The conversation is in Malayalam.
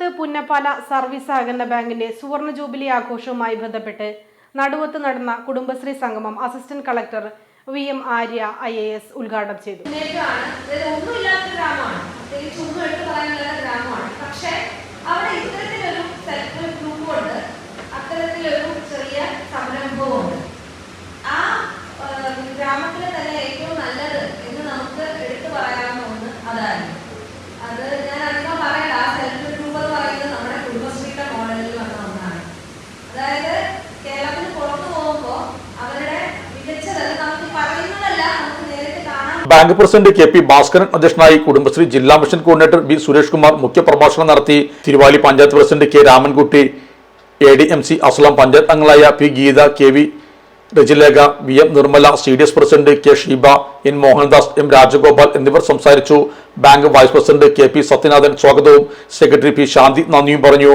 നടുവത്ത് പുന്നപ്പാല സർവീസ് സഹകരണ ബാങ്കിന്റെ സുവർണ ജൂബിലി ആഘോഷവുമായി ബന്ധപ്പെട്ട് നടുവത്ത് നടന്ന കുടുംബശ്രീ സംഗമം assistant collector V M Arya I A S ഉദ്ഘാടനം ചെയ്തു. പക്ഷേ അവിടെ സെൽഫ് ചെറിയ ആ ഗ്രാമത്തിലെ തന്നെ ഏറ്റവും നല്ലത് എന്ന് നമുക്ക് എടുത്തു പറയാവുന്ന ഒന്ന് അതായിരുന്നു. അത് bank president K P Bhaskaran അധ്യക്ഷനായി കുടുംബശ്രീ ജില്ലാ mission coordinator B Suresh Kumar മുഖ്യപ്രഭാഷണം നടത്തി. Thiruvali panchayat president K Ramankutty A D M C Aslam panchayat അംഗങ്ങളായ P Geetha K V Rajilekha V M Nirmala C D S president K Sheeba N Mohandas M Rajagopal എന്നിവർ സംസാരിച്ചു. Bank vice president K P Sathyanathan സ്വാഗതവും. സെക്രട്ടറി പി ശാന്തി നന്ദിയും പറഞ്ഞു.